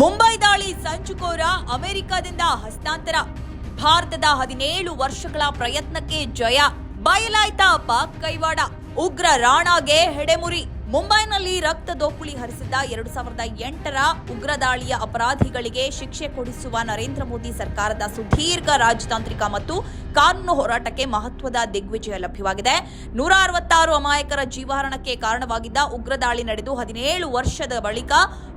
ಮುಂಬೈ ದಾಳಿ ಸಂಚುಕೋರ ಅಮೆರಿಕದಿಂದ ಹಸ್ತಾಂತರ. ಭಾರತದ ಹದಿನೇಳು ವರ್ಷಗಳ ಪ್ರಯತ್ನಕ್ಕೆ ಜಯ. ಬಯಲಾಯ್ತ ಪಾಕ್ ಕೈವಾಡ. ಉಗ್ರ ರಾಣಾಗೆ ಹೆಡೆಮುರಿ. ಮುಂಬೈನಲ್ಲಿ ರಕ್ತ ದೋಕುಳಿ ಹರಿಸಿದ್ದ ಎರಡು ಸಾವಿರದ ಎಂಟರ ಉಗ್ರ ದಾಳಿಯ ಅಪರಾಧಿಗಳಿಗೆ ಶಿಕ್ಷೆ ಕೊಡಿಸುವ ನರೇಂದ್ರ ಮೋದಿ ಸರ್ಕಾರದ ಸುದೀರ್ಘ ರಾಜತಾಂತ್ರಿಕ ಮತ್ತು ಕಾನೂನು ಹೋರಾಟಕ್ಕೆ ಮಹತ್ವದ ದಿಗ್ವಿಜಯ ಲಭ್ಯವಾಗಿದೆ. ನೂರ ಅರವತ್ತಾರು ಅಮಾಯಕರ ಜೀವಹರಣಕ್ಕೆ ಕಾರಣವಾಗಿದ್ದ ಉಗ್ರ ದಾಳಿ ನಡೆದು ಹದಿನೇಳು ವರ್ಷದ ಬಳಿಕ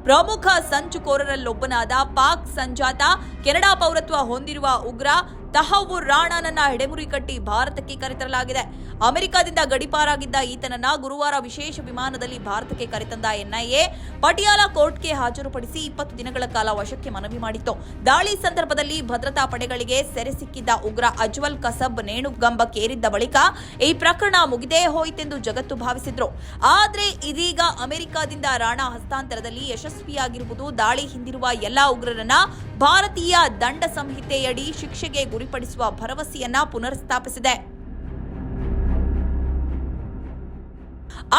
ಪ್ರಮುಖ ಸಂಚುಕೋರರಲ್ಲೊಬ್ಬನಾದ ಪಾಕ್ ಸಂಜಾತ ಕೆನಡಾ ಪೌರತ್ವ ಹೊಂದಿರುವ ಉಗ್ರ ತಹವು ರಾಣಾನನ್ನ ಹೆಡೆಮುರಿ ಕಟ್ಟಿ ಭಾರತಕ್ಕೆ ಕರೆತರಲಾಗಿದೆ. ಅಮೆರಿಕದಿಂದ ಗಡಿಪಾರಾಗಿದ್ದ ಈತನನ್ನ ಗುರುವಾರ ವಿಶೇಷ ವಿಮಾನದಲ್ಲಿ ಭಾರತಕ್ಕೆ ಕರೆತಂದ ಎನ್ಐಎ ಪಟಿಯಾಲ ಕೋರ್ಟ್ಗೆ ಹಾಜರುಪಡಿಸಿ ಇಪ್ಪತ್ತು ದಿನಗಳ ಕಾಲ ವಶಕ್ಕೆ ಮನವಿ ಮಾಡಿತ್ತು. ದಾಳಿ ಸಂದರ್ಭದಲ್ಲಿ ಭದ್ರತಾ ಪಡೆಗಳಿಗೆ ಸೆರೆ ಸಿಕ್ಕಿದ್ದ ಉಗ್ರ ಅಜ್ವಲ್ ಕಸಬ್ ನೇಣುಗಂಬಕ್ಕೇರಿದ್ದ ಬಳಿಕ ಈ ಪ್ರಕರಣ ಮುಗಿದೇ ಹೋಯಿತೆಂದು ಜಗತ್ತು ಭಾವಿಸಿದ್ರು. ಆದರೆ ಇದೀಗ ಅಮೆರಿಕದಿಂದ ರಾಣಾ ಹಸ್ತಾಂತರದಲ್ಲಿ ಯಶಸ್ವಿಯಾಗಿರುವುದು ದಾಳಿ ಹಿಂದಿರುವ ಎಲ್ಲಾ ಉಗ್ರರನ್ನ ಭಾರತೀಯ ದಂಡ ಸಂಹಿತೆಯಡಿ ಶಿಕ್ಷೆಗೆ ಗುರಿಪಡಿಸುವ ಭರವಸೆಯನ್ನ ಪುನರ್ಸ್ಥಾಪಿಸಿದೆ.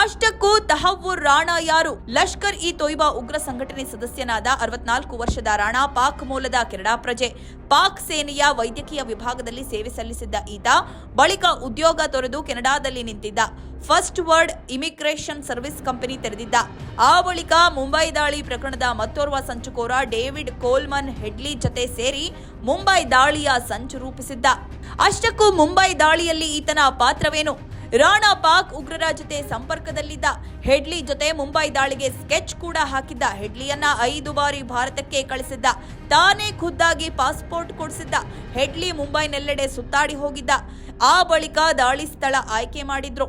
ಅಷ್ಟಕ್ಕೂ ತಹವೂರ್ ರಾಣಾ ಯಾರು? ಲಷ್ಕರ್ ಇ ತೊಯ್ಬಾ ಉಗ್ರ ಸಂಘಟನೆ ಸದಸ್ಯನಾದ ಅರವತ್ನಾಲ್ಕು ವರ್ಷದ ರಾಣಾ ಪಾಕ್ ಮೂಲದ ಕೆನಡಾ ಪ್ರಜೆ. ಪಾಕ್ ಸೇನೆಯ ವೈದ್ಯಕೀಯ ವಿಭಾಗದಲ್ಲಿ ಸೇವೆ ಸಲ್ಲಿಸಿದ್ದ ಈತ ಬಳಿಕ ಉದ್ಯೋಗ ತೊರೆದು ಕೆನಡಾದಲ್ಲಿ ನಿಂತಿದ್ದ. First word immigration service company ತೆರೆದಿದ್ದ. ಆ ಬಳಿಕ ಮುಂಬೈ ದಾಳಿ ಪ್ರಕರಣದ ಮತ್ತೋರ್ವ ಸಂಚುಕೋರ ಡೇವಿಡ್ ಕೋಲ್ಮನ್ ಹೆಡ್ಲಿ ಜತೆ ಸೇರಿ ಮುಂಬೈ ದಾಳಿಯ ಸಂಚು ರೂಪಿಸಿದ್ದ. ಅಷ್ಟಕ್ಕೂ ಮುಂಬೈ ದಾಳಿಯಲ್ಲಿ ಈತನ ಪಾತ್ರವೇನು? ರಾಣಾ ಪಾಕ್ ಉಗ್ರರ ಜೊತೆ ಸಂಪರ್ಕದಲ್ಲಿದ್ದ ಹೆಡ್ಲಿ ಜೊತೆ ಮುಂಬೈ ದಾಳಿಗೆ ಸ್ಕೆಚ್ ಕೂಡ ಹಾಕಿದ್ದ. ಹೆಡ್ಲಿಯನ್ನ ಐದು ಬಾರಿ ಭಾರತಕ್ಕೆ ಕಳಿಸಿದ್ದ. ತಾನೇ ಖುದ್ದಾಗಿ ಪಾಸ್ಪೋರ್ಟ್ ಕೊಡಿಸಿದ್ದ. ಹೆಡ್ಲಿ ಮುಂಬೈನೆಲ್ಲೆಡೆ ಸುತ್ತಾಡಿ ಹೋಗಿದ್ದ. ಆ ಬಳಿಕ ದಾಳಿ ಸ್ಥಳ ಆಯ್ಕೆ ಮಾಡಿದ್ರು.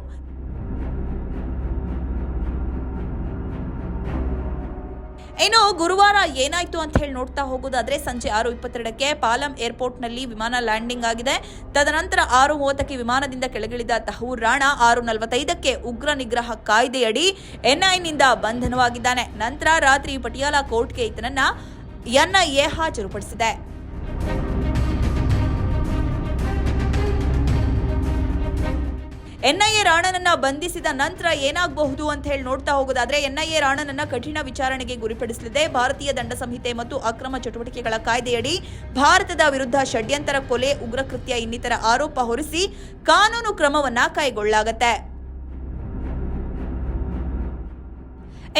ಇನ್ನು ಗುರುವಾರ ಏನಾಯ್ತು ಅಂತ ಹೇಳಿ ನೋಡ್ತಾ ಹೋಗೋದಾದ್ರೆ ಸಂಜೆ ಆರು ಇಪ್ಪತ್ತೆರಡಕ್ಕೆ ಪಾಲಂ ಏರ್ಪೋರ್ಟ್ನಲ್ಲಿ ವಿಮಾನ ಲ್ಯಾಂಡಿಂಗ್ ಆಗಿದೆ. ತದನಂತರ ಆರು ಮೂವತ್ತಕ್ಕೆ ವಿಮಾನದಿಂದ ಕೆಳಗಿಳಿದ ತಹೂರ್ ರಾಣಾ ಆರು ನಲವತ್ತೈದಕ್ಕೆ ಉಗ್ರ ನಿಗ್ರಹ ಕಾಯ್ದೆಯಡಿ ಎನ್ಐನಿಂದ ಬಂಧನವಾಗಿದ್ದಾನೆ. ನಂತರ ರಾತ್ರಿ ಪಟಿಯಾಲ ಕೋರ್ಟ್ಗೆ ಈತನನ್ನ ಎನ್ಐಎ ಹಾಜರುಪಡಿಸಿದೆ. ಎನ್ಐಎ ರಾಣನನ್ನ ಬಂಧಿಸಿದ ನಂತರ ಏನಾಗಬಹುದು ಅಂತ ಹೇಳಿ ನೋಡ್ತಾ ಹೋಗೋದಾದ್ರೆ, ಎನ್ಐಎ ರಾಣನನ್ನ ಕಠಿಣ ವಿಚಾರಣೆಗೆ ಗುರಿಪಡಿಸಲಿದೆ. ಭಾರತೀಯ ದಂಡ ಸಂಹಿತೆ ಮತ್ತು ಅಕ್ರಮ ಚಟುವಟಿಕೆಗಳ ಕಾಯ್ದೆಯಡಿ ಭಾರತದ ವಿರುದ್ಧ ಷಡ್ಯಂತರ ಕೊಲೆ ಉಗ್ರ ಕೃತ್ಯ ಇನ್ನಿತರ ಆರೋಪ ಹೊರಿಸಿ ಕಾನೂನು ಕ್ರಮವನ್ನ ಕೈಗೊಳ್ಳಲಾಗತ್ತೆ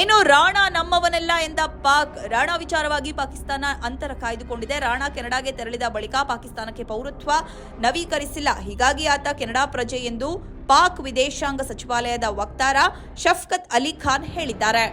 ಇನ್ನು ರಾಣಾ ನಮ್ಮವನೆಲ್ಲ ಎಂದ ಪಾಕ್, ರಾಣಾ ವಿಚಾರವಾಗಿ ಪಾಕಿಸ್ತಾನ ಅಂತರ ಕಾಯ್ದುಕೊಂಡಿದೆ. ರಾಣಾ ಕೆನಡಾಗೆ ತೆರಳಿದ ಬಳಿಕ ಪಾಕಿಸ್ತಾನಕ್ಕೆ ಪೌರತ್ವ ನವೀಕರಿಸಿಲ್ಲ. ಹೀಗಾಗಿ ಆತ ಕೆನಡಾ ಪ್ರಜೆ ಎಂದು ಪಾಕ್ ವಿದೇಶಾಂಗ ಸಚಿವಾಲಯದ ವಕ್ತಾರ ಶಫ್ಕತ್ ಅಲಿ ಖಾನ್ ಹೇಳಿದ್ದಾರೆ.